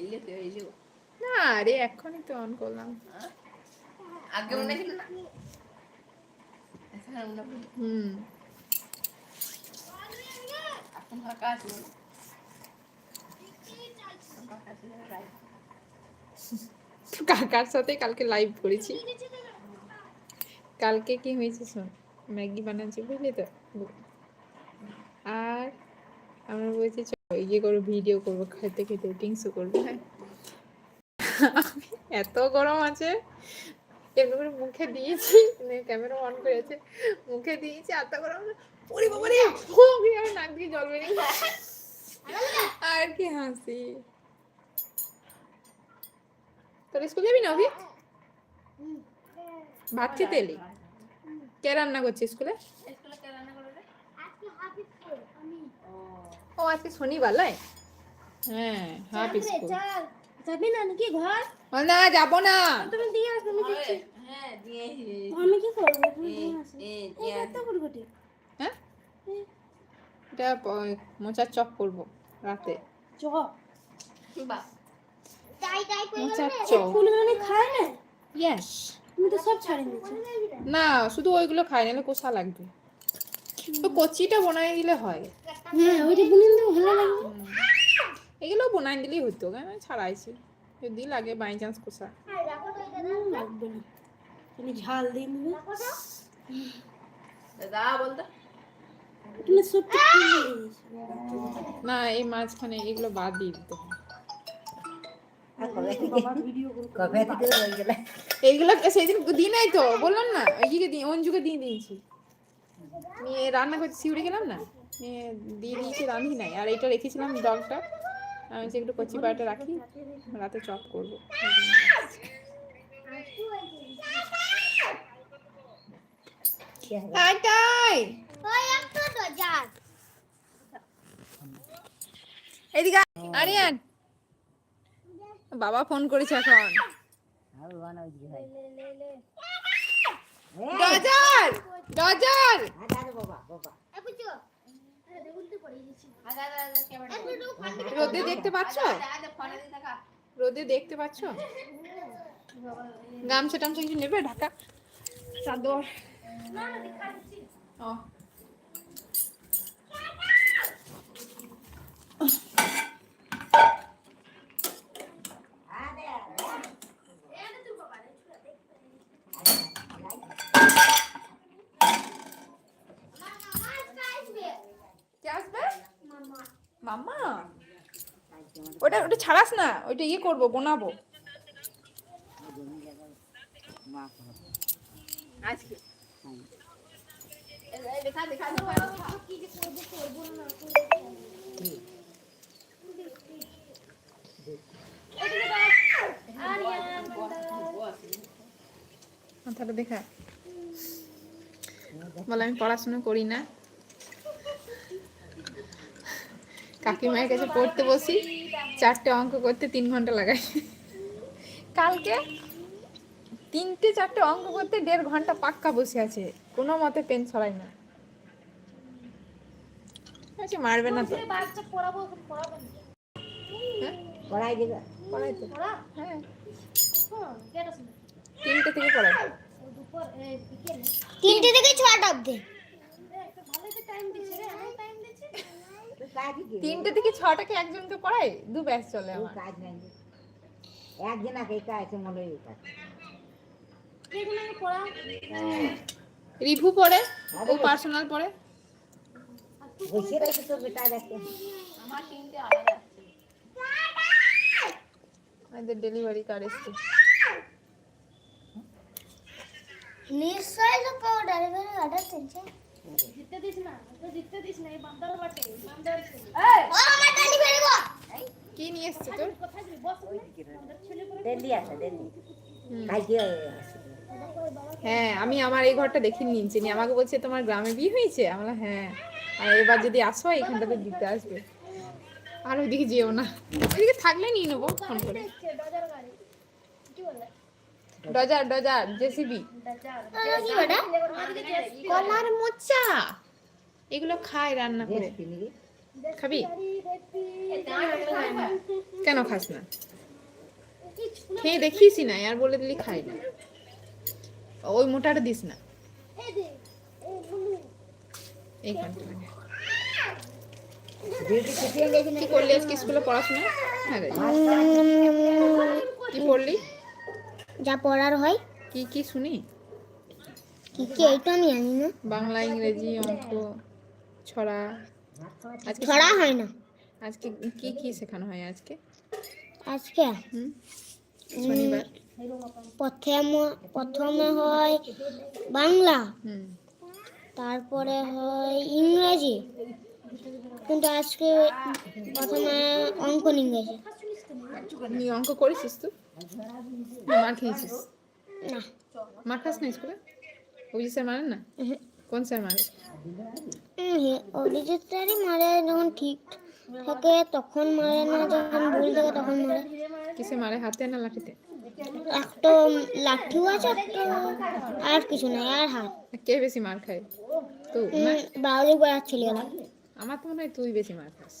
এলে তো এলে। না আরে এক্ষুনি তো অন করলাম। আগে মনে ছিল না? হুম। এখন ফাঁকা আছে। কাকার সাথে কালকে লাইভ করেছি। কালকে কি হয়েছে শোন? ম্যাগি বানাচ্ছি বুঝলি তো? আর আমরা বলছি ইয়ে করব ভিডিও করব, খেতে খেতে ড্রিঙ্কসও করব। হ্যাঁ। এত গরম আছে। এমনি করে মুখে দিয়েছি ক্যামেরা অন করেছে মুখে দিয়েছি, এত গরম জল বেরিয়ে আর কি হাসি। যাবি না অভি ভাত খেতে এলি? কে রান্না করছে স্কুলে স্কুলে কে রান্না করে রে? ও, আজকে শনিবার লাই হ্যাঁ হাফ স্কুল। যাবি না নাকি ঘর? না যাব না। তুমি দিয়ে আসবে আমি ওরে, হ্যাঁ, দিয়ে আমি কি করব? তুমি দিয়ে আসো। এই কত গুটগুটি হ্যাঁ? এটা মোচার চপ করব রাতে। চ বাহ, মোচার চপ। ফুলগুলো খায় না? ইয়েস তুমি তো সব ছাড়িয়ে দিচ্ছ না শুধু ওইগুলো খাই নাহলে কোষা লাগবে। তো কচিটা বনাই দিলে হয়। হ্যাঁ ওইটা বুনিন তো ভালো লাগবে এগুলো বনাই দিলেই হতো কেন ছাড়াইছি? যদি লাগে বাই চান্স কোষা হুম, লাগবে না তুমি ঝাল দিয়ে নেবে। দাদা বলতো। তুমি দিয়েছ না এই মাঝখানে এগুলো বাদ দিয়ে দিতে গেলে এইগুলো সেই দিন দিই নাই তো বললাম না দিয়ে অঞ্জুকে দিয়ে দিয়েছি। নিয়ে রান্না করতে শিউড়ে গেলাম না? নিয়ে দিয়ে দিয়েছি, রাঁধি নাই। আর এটা রেখেছিলাম ডগটা আমি হচ্ছে একটু কচি পাটা রাখি, রাতে চপ করব। বাবা ফোন করেছে এখন। ডজার ডজার রোদে দেখতে পাচ্ছ? রোদে দেখতে পাচ্ছ? গামছা টামছা কিছু নেবে? ঢাকা। চাদর ও কে আসবে মামা ওটা ওটা ছাড়াস না, ওইটা ইয়ে করব, বানাবো। মাথাটা দেখা। বলে, আমি পড়াশোনা করি না। কাকিমায়ের কাছে পড়তে বসি। চারটে অঙ্ক করতে তিন ঘণ্টা লাগাই। কালকে তিনটে চারটে অঙ্ক করতে দেড় ঘণ্টা পাক্কা বসে আছে। কোনো মতে পেন ছড়াই না। আচ্ছা মারবে না তো। হ্যাঁ? পড়াই দিবে। পড়াই তো। হ্যাঁ। তিনটে থেকে পড়াই। দুপুর এই বিকেলে তিনটে থেকে ছটা অব্দি ভালো টাইম দিচ্ছে রে আমার টাইম দিচ্ছে তুই কাজ কি তিনটে থেকে ছটাকে একজনকে পড়াই দু ব্যাচ চলে আমার। কাজ নাই একদিন আগে কাজ আছে মনে হয় কাজ। এগুলো রিভু পড়ে ও পার্সোনাল পড়ে। বসে তো বেটা আমার তিনটে আলাদা আমাদের ডেলিভারি এসছে। নিশ্চয়ই তো পাও ডেলিভারি অর্ডার দিচ্ছে জিততে দিস না তো জিততে দিস না এই বান্দার বাটে বান্দার ছেলে ও আমার ডেলিভারি গো কি নিয়ে এসছে তোর? কোথায় যাবি বস বান্দার ছেলে করে দিল্লি আছে দিল্লি। কালকে হ্যাঁ আমি আমার এই ঘরটা দেখে নিয়েছি নিয়ে আমাকে বলছে তোমার গ্রামে বিয়ে হয়েছে? আমরা হ্যাঁ। আর এবার যদি আসো এখানটাতে দিতে আসবে। আর ওইদিকে যেও না। ওইদিকে থাকলে নিয়ে নেব ফোন করে। Dodger dodger JCB. কলার মোচা। এগুলো খায় রান্না করে। খাবি? কেন খাস না? খেয়ে দেখিসই না আর বলে দিলি খাই না। ওই মোটাটা দিস না। এই কি করলি আজকে স্কুলে পড়াশোনা? হ্যাঁ কি পড়লি? যা পড়ার হয়। কি কি শুনি? কি কি এটা আমি জানি না। বাংলা ইংরেজি অঙ্ক ছড়া। আজকে ছড়া হয় না। আজকে কি কি শেখানো হয় আজকে? আজকে শনিবার। প্রথমে প্রথমে হয় বাংলা। হুম। তারপরে হয় ইংরেজি। কিন্তু আজকে প্রথমে অঙ্ক ইংরেজি তুই অঙ্ক করেছিস তো না, মার খেয়েছিস না মার খাস না স্কুলে অভিজিৎ স্যার মারেন না। কোন স্যার মারে অভিজিৎ স্যারই মারে যখন ঠিক থাকে তখন মারে না যখন ভুল থাকে তখন মারে কিসে মারে হাতে না লাঠিতে একটা লাঠিও আছে একটা আর কিছু নাই আর হাত কে বেশি মার খায় তো না বাউলি বেড়ার ছেলেগুলা আমার তো মনে হয় তুই বেশি মার খাস।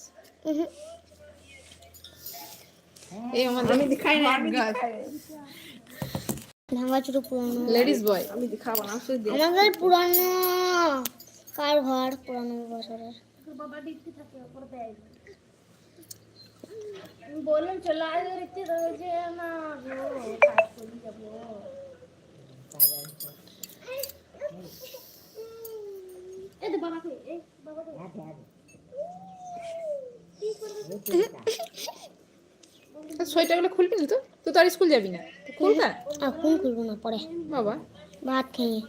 এই আমাদের আমি দেখাই না ভাঙাচুরো পুরানো। লেডিস বয় আমাদের পুরানো। কার ঘর? পুরানো বছরের। বাবা ডিউটি থাকে ওপর দেয়। আমি বললাম চলে আসবে দেখতে তো না গো কাজ করে যাব। এই তো বাবাকে এই বাবাকে। সোয়েটারগুলো খুলবি না তো? তুই তো আর স্কুল যাবি না। তো খুল না? এখন খুলবো না পরে। বাবা। ভাত খেয়ে।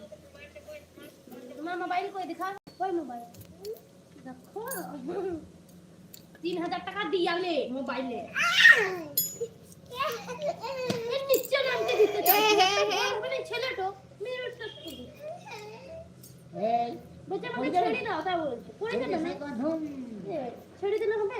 তোমার মোবাইল কই দেখা কই মোবাইল? দেখো। তিন হাজার টাকা দিয়ালে মোবাইলে। নিচে নামতে দিতে চাই। মানে ছেলেটো মেয়েটা এই মানে ছেড়ে দাও তা বলছে। ছেড়ে দিলে হবে?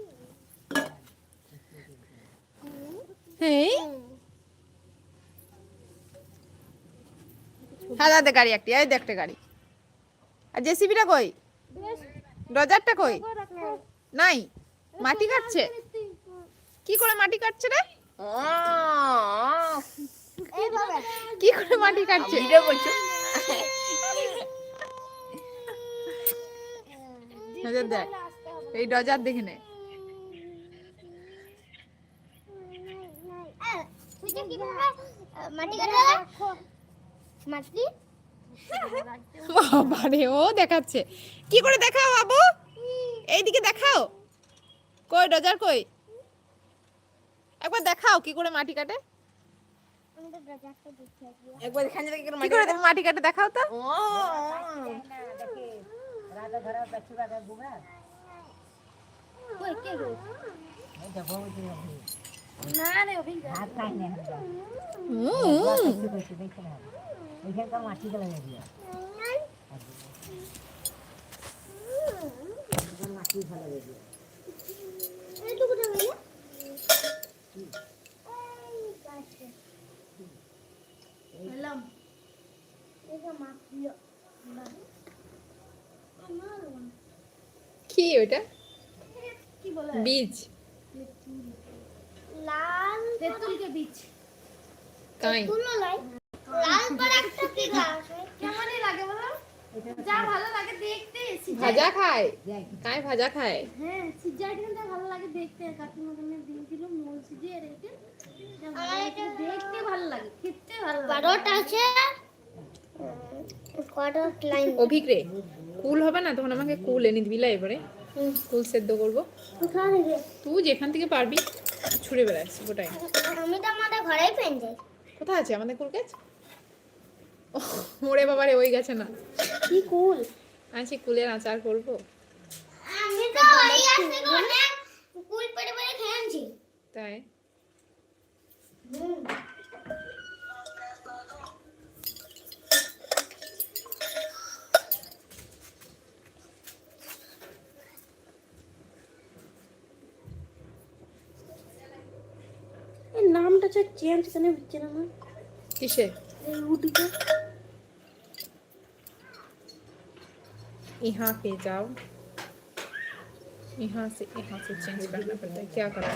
হ্যাঁ হাজাতে গাড়ি একটি। এই গাড়ি। আর কই? ডজারটা কই? নাই। মাটি কাটছে? করে মাটি কাটছে রে? করে মাটি কাটছে? এই ডজার দেখে নে তুই কি করবে মাটি কাটে মাটি বাবারে ও দেখাচ্ছে। কি করে দেখাও বাবু? এইদিকে দেখাও। কই ডজার কই? একবার দেখাও কি করে মাটি কাটে। একবার এখান কি করে মাটি কাটে? দেখাও তো। বুবা কই কে? গো দেখো মাটি কি ওটা? বীজ। লাল তেঁতুলকে বীজ। কাই? তুলো লাই। লাল একটা কি গাছ কেমনই লাগে বলো? যা ভালো লাগে দেখতে ভাজা খায়? কাই ভাজা খায়? হ্যাঁ সিজা আইটেমটা ভালো লাগে দেখতে। কাকিমা রেখে দেখতে ভালো লাগে খেতে ভালো লাগে। বারোটা আছে। কটা লাইন অভিক রে কুল হবে না? তখন আমাকে কুল এনে দিবি এবারে। কুল সেদ্ধ করব। তুই যেখান থেকে পারবি। ছুড়ে বেড়াচ্ছে গোটাই আমি তো আমাদের ঘরেই পেন যাই কোথায় আছে? আমাদের কুল গাছ? ওরে বাবারে ওই গেছে না। কি কুল? আছি কুলের আচার করব। আমি তো ওই আসতে অনেক কুল পড়ে পড়ে খেয়ে খেয়েছি। তাই? এই নামটা যে চেঞ্জ কেন হচ্ছে না আমার কিসে এই ইউটিউবে यहाँ पे जाओ यहाँ से यहाँ से चेंज करना पड़ता है क्या करना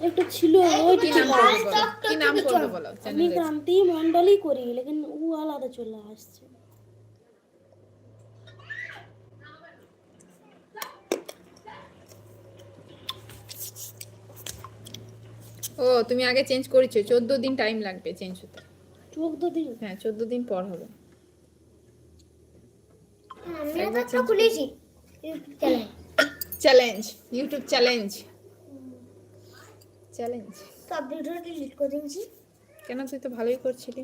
একটা ছিল ওইটা কি নাম করবে বলো কি নাম করবে বলো আমি চ্যানেলে ক্রান্তি মন্ডলই করি লেকিন ও আলাদা চলে আসছে ও তুমি আগে চেঞ্জ করেছ চোদ্দ দিন টাইম লাগবে চেঞ্জ হতে। চোদ্দ দিন? হ্যাঁ চোদ্দ দিন পর হবে। চ্যালেঞ্জ ইউটিউব চ্যালেঞ্জ চ্যালেঞ্জ সব ভিডিও ডিলিট করে দিয়েছি। কেন তুই তো ভালোই করছিলি।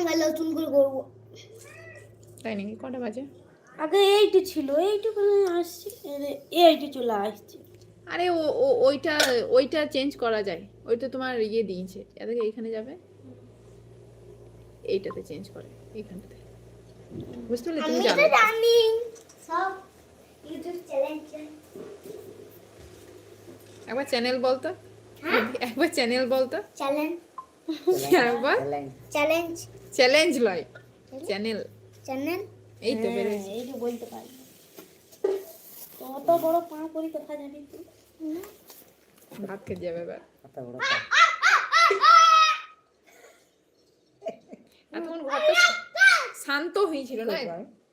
এবার নতুন করে করব। তাই নাকি? কটা বাজে? আগে এইটা ছিল এইটা আসছে এইটা চলে আসছে। আরে ও ওইটা ওইটা চেঞ্জ করা যায়। ওইটা তোমার ইয়ে দিয়েছে। এদিকে এখানে যাবে। এইটাতে চেঞ্জ করে এইখানটাতে। বুঝতে পারলে তুমি আমি জানো। তো জানি। সব ইউটিউব চ্যানেল একবার চ্যানেল বলতো একবার চ্যানেল বলতো চ্যানেল একবার। চ্যালেঞ্জ চ্যালেঞ্জ লয়। চ্যানেল চ্যানেল এই তো হ্যাঁ, বেরোয় এইটা বলতে পারি তো অত বড় পা করি কথা জানি তুই ভাত বড় এতক্ষণ ঘরটা শান্ত হয়েছিল না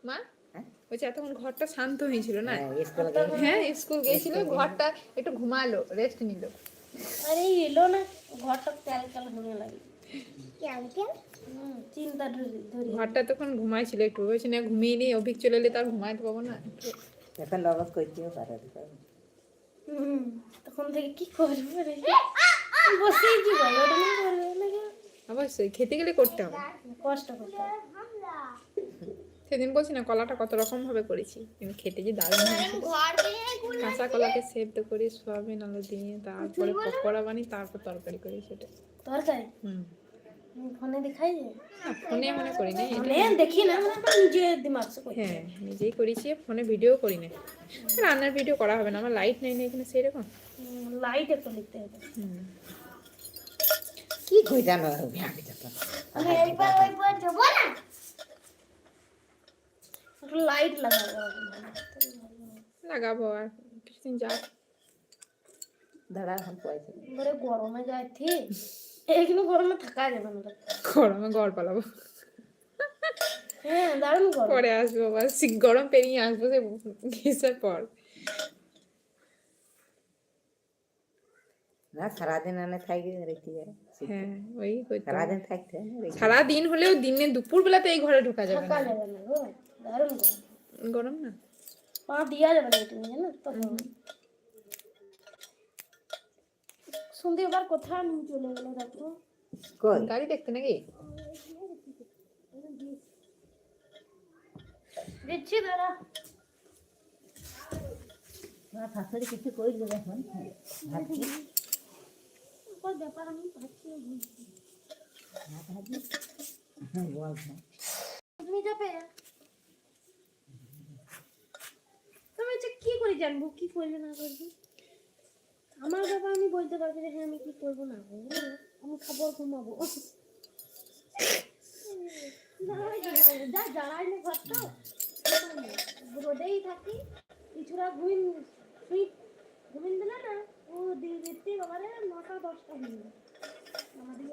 মা? হ্যাঁ? বলছে এতক্ষণ ঘরটা শান্ত হয়েছিল না হ্যাঁ, স্কুলে গেলে হ্যাঁ স্কুল গিয়েছিল ঘরটা একটু ঘুমালো রেস্ট নিল। আরে এলো না ঘরটা তেল তেল হয়ে লাগে ঘরটা তখন ঘুমাইছিল একটু বলছে না ঘুমিয়ে নিয়ে অভিক চলে এলে তার ঘুমাইতে পাবো না। এখন করতেও পারে তখন থেকে কি করবে রে? বসেই কি করবে ওটা নিয়ে করবে নাকি অবশ্যই খেতে গেলে করতে হবে। কষ্ট করতে হবে। সেদিন বলছি না কলাটা কত রকম ভাবে করেছি। কিন্তু খেতে যে দারুণ কাঁচা কলাকে সেদ্ধ করে সোয়াবিন আলু দিয়ে তারপরে পকোড়া বানিয়ে তারপর তরকারি করি সেটা। তরকারি? হুম, ফোনে দেখাই? ফোনে মনে করি না। দেখি না দিমাগ হ্যাঁ নিজেই করেছি ফোনে ভিডিও করি না। রান্নার ভিডিও করা হবে না আমার লাইট নেই না এখানে সেরকম? লাইট একটু লিখতে হবে। হুম। কি কই জানো আমি যত আমি একবার ওইবার যাব না। লাইট লাগাবো। লাগাবো আর কিছুদিন যাক। দাঁড়া এখন পয়সা বড় গরমে যায় ঠিক এইখানে গরমে থাকা যাবে না গরমে ঘর পালাবো। হ্যাঁ দারুণ গরম। পরে আসব আবার। গরম পেরিয়ে আসব সে পর। না সারাদিন এনে থাকি রেখে যায় হ্যাঁ ওই। সারাদিন থাকতে হয় না রেখে সারা দিন হলেও দিনে দুপুর বেলাতে এই ঘরে ঢোকা যাবে না। যাবে না গো দারুণ গরম। গরম না? পা দিয়া যাবে না তো সন্ধে এবার কোথায় নিয়ে চলে গেলে দেখো কই? গাড়ি দেখতে নাকি? দিচ্ছি শাশুড়ি কিছু কইল এখন ভাবছি। ব্যাপার আমি ভাবছি। হ্যাঁ, বল। তুমি যাবে? তুমি কি করে জানব? কি করবে না করবে আমার বাবা আমি বলতে পারব যে হ্যাঁ আমি কি করব না করব। আমি খাব, ঘুমাবো। যা, জ্বালাই না ঘরটা। রোদেই থাকি। কিছুটা ঘুমিন শুই ঘুমিন দিলে না? ও দেখতে বাবারে নটা দশটা হয়ে আমাদের